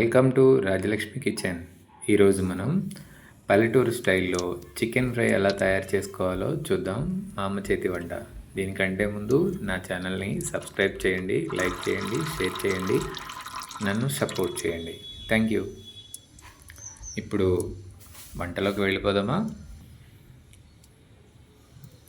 Welcome to Rajalakshmi kitchen. ఈరోజు మనం పల్లెటూరు స్టైల్లో చికెన్ ఫ్రై ఎలా తయారు చేసుకోవాలో చూద్దాం. మా అమ్మ చేతి వంట. దీనికంటే ముందు నా ఛానల్ని సబ్స్క్రైబ్ చేయండి లైక్ చేయండి షేర్ చేయండి నన్ను సపోర్ట్ చేయండి. Thank you. ఇప్పుడు వంటలోకి వెళ్ళిపోదామా?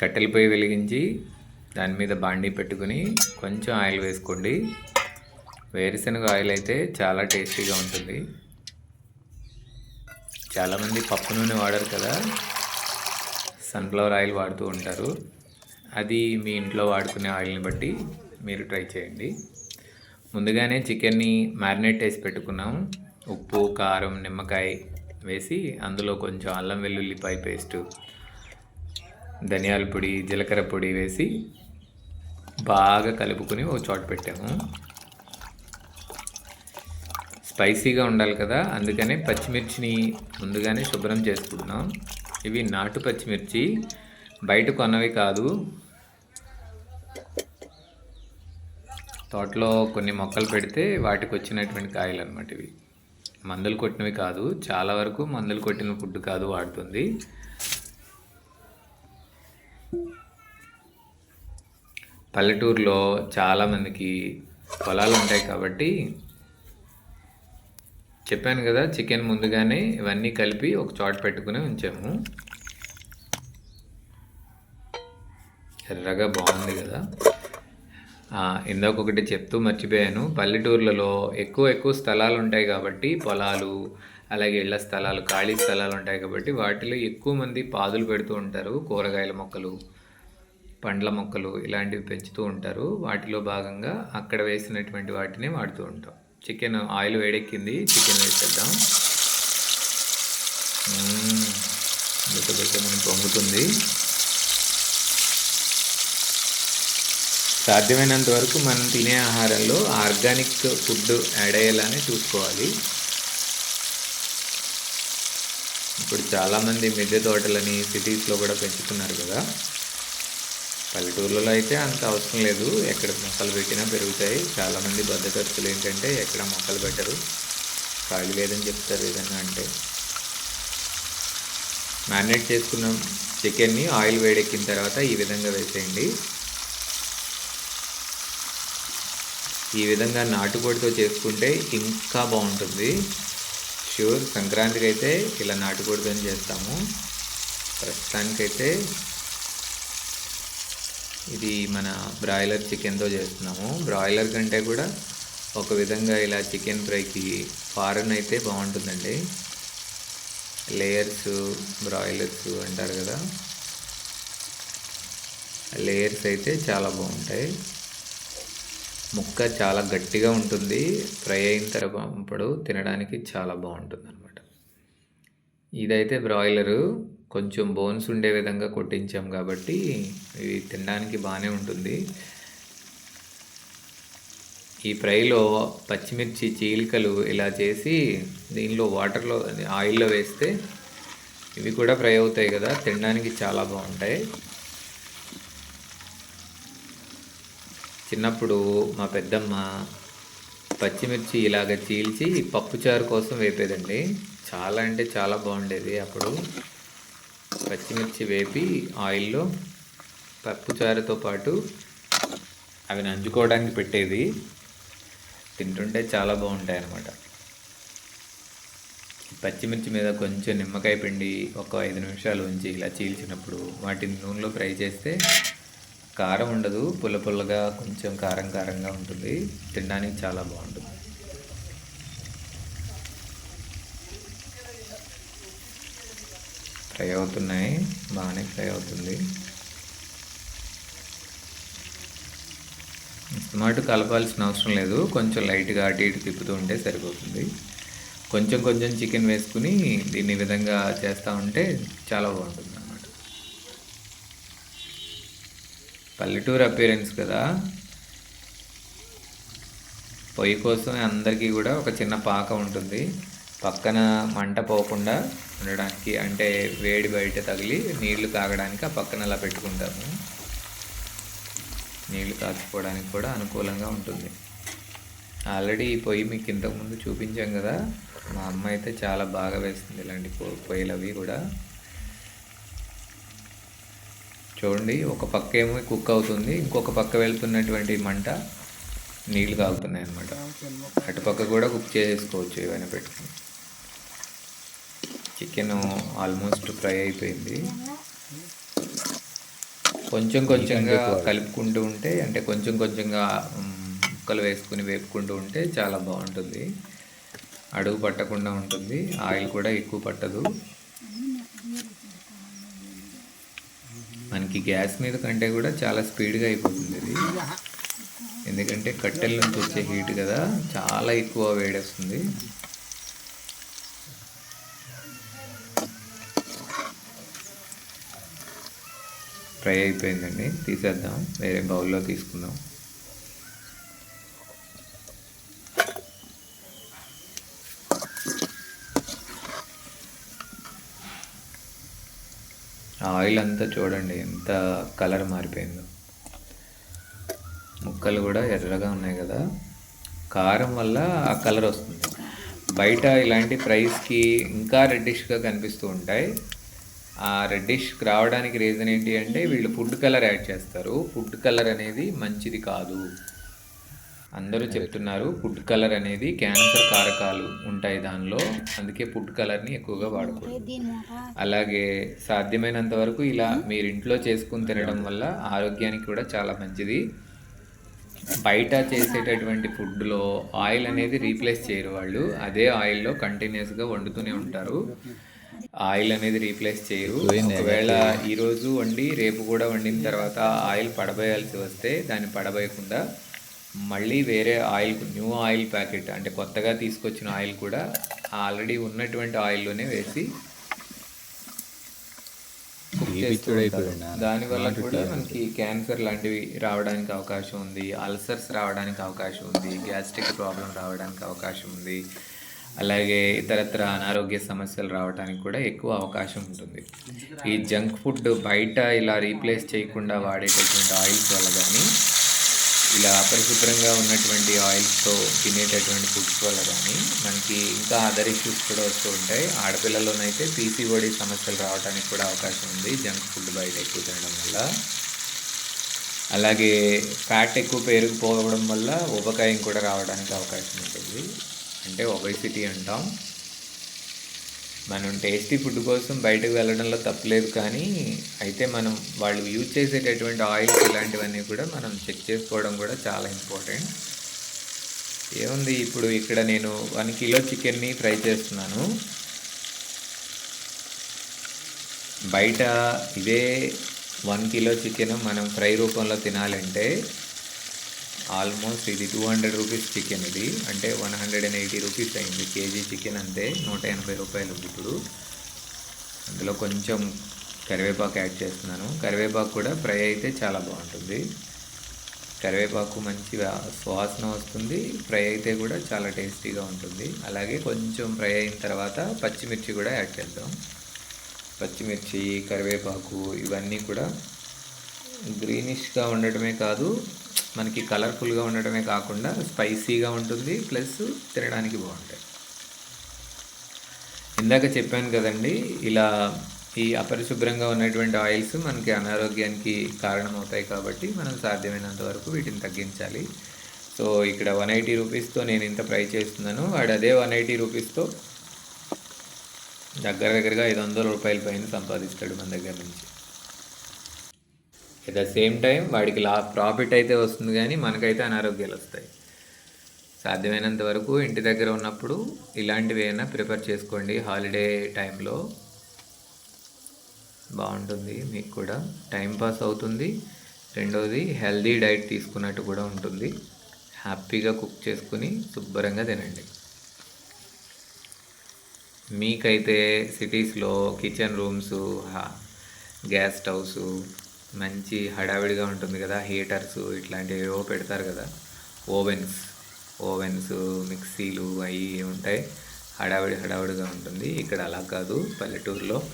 కట్టెల పొయ్యి వెలిగించి దాని మీద బాండీ పెట్టుకుని కొంచెం ఆయిల్ వేసుకోండి. వేరుశనగ ఆయిల్ అయితే చాలా టేస్టీగా ఉంటుంది. చాలామంది పప్పు నూనె వాడరు కదా. సన్ఫ్లవర్ ఆయిల్ వాడుతూ ఉంటారు. అది మీ ఇంట్లో వాడుకునే ఆయిల్ని బట్టి మీరు ట్రై చేయండి. ముందుగానే చికెన్ని మ్యారినేట్ వేసి పెట్టుకున్నాం. ఉప్పు కారం నిమ్మకాయ వేసి అందులో కొంచెం అల్లం వెల్లుల్లిపాయ పేస్టు ధనియాల పొడి జీలకర్ర పొడి వేసి బాగా కలుపుకొని ఒక చోట పెట్టాము. స్పైసీగా ఉండాలి కదా అందుకనే పచ్చిమిర్చిని ముందుగానే శుభ్రం చేసుకుంటున్నాం ఇవి నాటు పచ్చిమిర్చి బయట కొన్నవి కాదు. తోటలో కొన్ని మొక్కలు పెడితే వాటికి వచ్చినటువంటి కాయలు అనమాట ఇవి. మందులు కొట్టినవి కాదు చాలా వరకు మందులు కొట్టిన ఫుడ్ కాదు వాడుతుంది. పల్లెటూరులో చాలామందికి పొలాలు ఉంటాయి కాబట్టి చెప్పాను కదా చికెన్ ముందుగానే ఇవన్నీ కలిపి ఒక చాట్ పెట్టుకుని ఉంచాము. ఎర్రగా బాగుంది కదా. ఇందాక ఒకటి చెప్తూ మర్చిపోయాను. పల్లెటూర్లలో ఎక్కువ ఎక్కువ స్థలాలు ఉంటాయి కాబట్టి పొలాలు అలాగే ఇళ్ళ స్థలాలు ఖాళీ స్థలాలు ఉంటాయి కాబట్టి వాటిలో ఎక్కువ మంది పాదులు పెడుతూ ఉంటారు. కూరగాయల మొక్కలు పండ్ల మొక్కలు ఇలాంటివి పెంచుతూ ఉంటారు. వాటిలో భాగంగా అక్కడ వేసినటువంటి వాటిని వాడుతూ ఉంటాం. చికెన్ ఆయిల్ వేడెక్కింది. చికెన్ వేసేద్దాం. బెట్ట బెట్ట మనం పొంగుతుంది. సాధ్యమైనంత వరకు మనం తినే ఆహారంలో ఆర్గానిక్ ఫుడ్ యాడ్ అయ్యేలానే చూసుకోవాలి. ఇప్పుడు చాలామంది మిద్దె తోటలని సిటీస్లో కూడా పెంచుతున్నారు కదా. పల్లెటూర్లలో అయితే అంత అవసరం లేదు. ఎక్కడ మొక్కలు పెట్టినా పెరుగుతాయి. చాలామంది బద్దకర్తులు ఏంటంటే ఎక్కడ మొక్కలు పెట్టరు. ఖాళీ లేదని చెప్తారు ఏదన్నా అంటే. మ్యారినేట్ చేసుకున్న చికెన్ని ఆయిల్ వేడెక్కిన తర్వాత ఈ విధంగా వేసేయండి. ఈ విధంగా నాటుకోడితో చేసుకుంటే ఇంకా బాగుంటుంది. ష్యూర్ సంక్రాంతికి అయితే ఇలా నాటుకోడితో చేస్తాము. ప్రస్తుతానికైతే ఇది మన బ్రాయిలర్ చికెన్తో చేస్తున్నాము. బ్రాయిలర్ కంటే కూడా ఒక విధంగా ఇలా చికెన్ ఫ్రైకి ఫారెన్ అయితే బాగుంటుందండి. లేయర్స్ బ్రాయిలర్స్ అంటారు కదా. లేయర్స్ అయితే చాలా బాగుంటాయి. ముక్క చాలా గట్టిగా ఉంటుంది. ఫ్రై అయిన తర్వాత తినడానికి చాలా బాగుంటుంది అనమాట ఇదైతే బ్రాయిలరు. కొంచెం బోన్స్ ఉండే విధంగా కొట్టించాం కాబట్టి ఇవి తినడానికి బాగానే ఉంటుంది. ఈ ఫ్రైలో పచ్చిమిర్చి చీలికలు ఇలా చేసి దీనిలో వాటర్లో ఆయిల్లో వేస్తే ఇవి కూడా ఫ్రై అవుతాయి కదా తినడానికి చాలా బాగుంటాయి. చిన్నప్పుడు మా పెద్దమ్మ పచ్చిమిర్చి ఇలాగ చీల్చి పప్పుచారు కోసం వేపేదండి. చాలా అంటే చాలా బాగుండేది అప్పుడు. పచ్చిమిర్చి వేపి ఆయిల్లో పప్పుచారుతో పాటు అవి నంచుకోవడానికి పెట్టేది. తింటుంటే చాలా బాగుంటాయి అన్నమాట పచ్చిమిర్చి మీద కొంచెం నిమ్మకాయ పిండి ఒక ఐదు నిమిషాలు ఉంచి ఇలా చీల్చినప్పుడు వాటిని నూనెలో ఫ్రై చేస్తే కారం ఉండదు. పుల్ల పుల్లగా కొంచెం కారం కారంగా ఉంటుంది. తినడానికి చాలా బాగుంటుంది. ఫ్రై అవుతున్నాయి. బాగానే ఫ్రై అవుతుంది. టమాటో కలపాల్సిన అవసరం లేదు. కొంచెం లైట్గా అటు ఇటు తిప్పుతూ ఉంటే సరిపోతుంది. కొంచెం కొంచెం చికెన్ వేసుకుని దీన్ని విధంగా చేస్తూ ఉంటే చాలా బాగుంటుంది అన్నమాట పల్లెటూరు అపీరెన్స్ కదా. పొయ్యి కోసం అందరికీ కూడా ఒక చిన్న పాక ఉంటుంది. పక్కన మంట పోకుండా ఉండడానికి అంటే వేడి బయట తగిలి నీళ్ళు తాగడానికి ఆ పక్కన అలా పెట్టుకుంటాము. నీళ్ళు కాచుకోవడానికి కూడా అనుకూలంగా ఉంటుంది. ఆల్రెడీ ఈ పొయ్యి మీకు ఇంతకుముందు చూపించాం కదా మా అమ్మ అయితే చాలా బాగా వేస్తుంది ఇలాంటి పొయ్యిలు అవి కూడా. చూడండి ఒక పక్క ఏమో కుక్ అవుతుంది ఇంకొక పక్క వెళ్తున్నటువంటి మంట నీళ్ళు కాగుతున్నాయి అన్నమాట అటుపక్క కూడా కుక్ చేసుకోవచ్చు ఏమైనా పెట్టుకుని. చికెన్ ఆల్మోస్ట్ ఫ్రై అయిపోయింది. కొంచెం కొంచెంగా కలుపుకుంటూ ఉంటే అంటే కొంచెం కొంచెంగా ముక్కలు వేసుకుని వేపుకుంటూ ఉంటే చాలా బాగుంటుంది. అడుగు పట్టకుండా ఉంటుంది. ఆయిల్ కూడా ఎక్కువ పట్టదు. మనకి గ్యాస్ మీద కంటే కూడా చాలా స్పీడ్గా అయిపోతుంది ఇది. ఎందుకంటే కట్టెల నుంచి వచ్చే హీట్ కదా చాలా ఎక్కువ వేడేస్తుంది. ఫ్రై అయిపోయిందండి. తీసేద్దాం. వేరే బౌల్లో తీసుకుందాం. ఆయిల్ అంతా చూడండి ఎంత కలర్ మారిపోయిందో. ముక్కలు కూడా ఎర్రగా ఉన్నాయి కదా. కారం వల్ల ఆ కలర్ వస్తుంది. బయట ఇలాంటి ప్రైస్కి ఇంకా రెడ్డిష్గా కనిపిస్తూ ఉంటాయి. ఆ రెడ్డిష్ రావడానికి రీజన్ ఏంటి అంటే వీళ్ళు ఫుడ్ కలర్ యాడ్ చేస్తారు. ఫుడ్ కలర్ అనేది మంచిది కాదు. అందరూ చెప్తున్నారు ఫుడ్ కలర్ అనేది క్యాన్సర్ కారకాలు ఉంటాయి దానిలో. అందుకే ఫుడ్ కలర్ని ఎక్కువగా వాడకూడదు. అలాగే సాధ్యమైనంత వరకు ఇలా మీరు ఇంట్లో చేసుకుని తినడం వల్ల ఆరోగ్యానికి కూడా చాలా మంచిది. బయట చేసేటటువంటి ఫుడ్లో ఆయిల్ అనేది రీప్లేస్ చేయరు వాళ్ళు. అదే ఆయిల్లో కంటిన్యూస్గా వండుతూనే ఉంటారు. ఆయిల్ అనేది రీప్లేస్ చేయరు. ఒకవేళ ఈరోజు వండి రేపు కూడా వండిన తర్వాత ఆయిల్ పడబోయాల్సి వస్తే దాన్ని పడబోయకుండా మళ్ళీ వేరే ఆయిల్ న్యూ ఆయిల్ ప్యాకెట్ అంటే కొత్తగా తీసుకొచ్చిన ఆయిల్ కూడా ఆల్రెడీ ఉన్నటువంటి ఆయిల్లోనే వేసి. దానివల్ల కూడా మనకి క్యాన్సర్ లాంటివి రావడానికి అవకాశం ఉంది. అల్సర్స్ రావడానికి అవకాశం ఉంది. గ్యాస్ట్రిక్ ప్రాబ్లం రావడానికి అవకాశం ఉంది. అలాగే ఇతరత్ర అనారోగ్య సమస్యలు రావడానికి కూడా ఎక్కువ అవకాశం ఉంటుంది. ఈ జంక్ ఫుడ్ బయట ఇలా రీప్లేస్ చేయకుండా వాడేటటువంటి ఆయిల్స్ వల్ల కానీ ఇలా అపరిశుభ్రంగా ఉన్నటువంటి ఆయిల్స్తో తినేటటువంటి ఫుడ్స్ వల్ల కానీ మనకి ఇంకా అదర్ ఇష్యూస్ కూడా వస్తూ ఉంటాయి. ఆడపిల్లల్లోనైతే పీసీఓడి సమస్యలు రావడానికి కూడా అవకాశం ఉంది జంక్ ఫుడ్ బయట ఎక్కువ తినడం వల్ల. అలాగే ఫ్యాట్ ఎక్కువ పెరిగిపోవడం వల్ల ఉపకాయం కూడా రావడానికి అవకాశం ఉంటుంది. అంటే ఒబైసిటీ అంటాం. మనం టేస్టీ ఫుడ్ కోసం బయటకు వెళ్ళడంలో తప్పలేదు కానీ అయితే మనం వాళ్ళు యూజ్ చేసేటటువంటి ఆయిల్స్ ఇలాంటివన్నీ కూడా మనం చెక్ చేసుకోవడం కూడా చాలా ఇంపార్టెంట్ ఏముంది ఇప్పుడు ఇక్కడ నేను వన్ కిలో చికెన్ని ఫ్రై చేస్తున్నాను. బయట ఇదే వన్ కిలో చికెన్ మనం ఫ్రై రూపంలో తినాలంటే ఆల్మోస్ట్ ఇది టూ హండ్రెడ్ రూపీస్ చికెన్ ఇది. అంటే one hundred and eighty rupees అయింది. కేజీ చికెన్ అంతే నూట ఎనభై రూపాయలు ఇప్పుడు. అందులో కొంచెం కరివేపాకు యాడ్ చేస్తున్నాను. కరివేపాకు కూడా ఫ్రై అయితే చాలా బాగుంటుంది. కరివేపాకు మంచి సువాసన వస్తుంది. ఫ్రై అయితే కూడా చాలా టేస్టీగా ఉంటుంది. అలాగే కొంచెం ఫ్రై అయిన తర్వాత పచ్చిమిర్చి కూడా యాడ్ చేద్దాం. పచ్చిమిర్చి కరివేపాకు ఇవన్నీ కూడా గ్రీనిష్గా ఉండటమే కాదు మనకి కలర్ఫుల్గా ఉండటమే కాకుండా స్పైసీగా ఉంటుంది ప్లస్ తినడానికి బాగుంటాయి. ఇందాక చెప్పాను కదండి ఇలా ఈ అపరిశుభ్రంగా ఉన్నటువంటి ఆయిల్స్ మనకి అనారోగ్యానికి కారణమవుతాయి కాబట్టి మనం సాధ్యమైనంత వరకు వీటిని తగ్గించాలి. సో ఇక్కడ వన్ ఎయిటీ రూపీస్తో నేను ఇంత ఫ్రై చేస్తున్నాను. వాడు అదే వన్ ఎయిటీ రూపీస్తో దగ్గర దగ్గరగా ఐదు వందల రూపాయల పైన సంపాదిస్తాడు మన దగ్గర నుంచి. ఎట్ ద సేమ్ టైం వాడికి లా ప్రాఫిట్ అయితే వస్తుంది కానీ మనకైతే అనారోగ్యాలు వస్తాయి. సాధ్యమైనంత వరకు ఇంటి దగ్గర ఉన్నప్పుడు ఇలాంటివి ఏమైనా ప్రిపేర్ చేసుకోండి. హాలిడే టైంలో బాగుంటుంది మీకు కూడా. టైం పాస్ అవుతుంది. రెండోది హెల్దీ డైట్ తీసుకున్నట్టు కూడా ఉంటుంది. హ్యాపీగా కుక్ చేసుకుని శుభ్రంగా తినండి. మీకైతే సిటీస్లో కిచెన్ రూమ్స్ గ్యాస్ స్టవ్స్ మంచి హడావిడిగా ఉంటుంది కదా హీటర్స్ ఇట్లాంటివి ఏవో పెడతారు కదా ఓవెన్స్ ఓవెన్స్ మిక్సీలు అవి ఉంటాయి. హడావిడి హడావిడిగా ఉంటుంది. ఇక్కడ అలా కాదు పల్లెటూరులో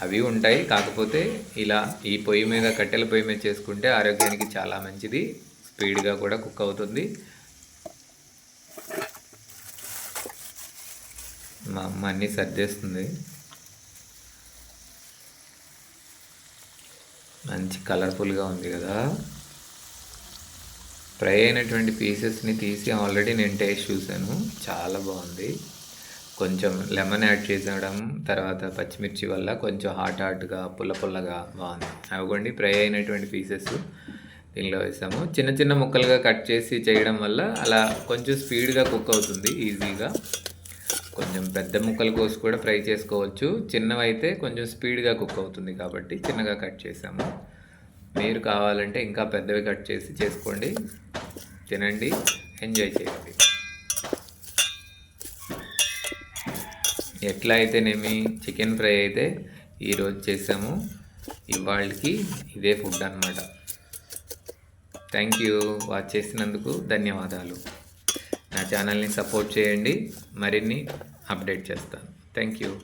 అవి ఉంటాయి. కాకపోతే ఇలా ఈ పొయ్యి మీద కట్టెల పొయ్యి మీద చేసుకుంటే ఆరోగ్యానికి చాలా మంచిది. స్పీడ్గా కూడా కుక్ అవుతుంది. మా అమ్మ అన్నీ సర్దేస్తుంది. మంచి కలర్ఫుల్గా ఉంది కదా. ఫ్రై అయినటువంటి పీసెస్ని తీసి ఆల్రెడీ నేను టేస్ట్ చూశాను. చాలా బాగుంది. కొంచెం లెమన్ యాడ్ చేసేయడం తర్వాత పచ్చిమిర్చి వల్ల కొంచెం హాట్ హాట్గా పుల్ల పుల్లగా బాగుంది. అవ్వండి ఫ్రై అయినటువంటి పీసెస్ దీనిలో వేసాము. చిన్న చిన్న ముక్కలుగా కట్ చేసి చేయడం వల్ల అలా కొంచెం స్పీడ్గా కుక్ అవుతుంది ఈజీగా కొంచెం పెద్ద ముక్కలు కోసి కూడా ఫ్రై చేసుకోవచ్చు. చిన్నవైతే కొంచెం స్పీడ్గా కుక్ అవుతుంది కాబట్టి చిన్నగా కట్ చేసాము. మీరు కావాలంటే ఇంకా పెద్దవి కట్ చేసి చేసుకోండి. తినండి. ఎంజాయ్ చేయండి. ఎట్లా అయితేనేమి చికెన్ ఫ్రై అయితే ఈరోజు చేసాము. ఇవాళకి ఇదే ఫుడ్ అనమాట థ్యాంక్ యూ. వాచ్ చేసినందుకు ధన్యవాదాలు. నా ఛానల్ని సపోర్ట్ చేయండి. మరిన్ని అప్డేట్ చేస్తాను. Thank you.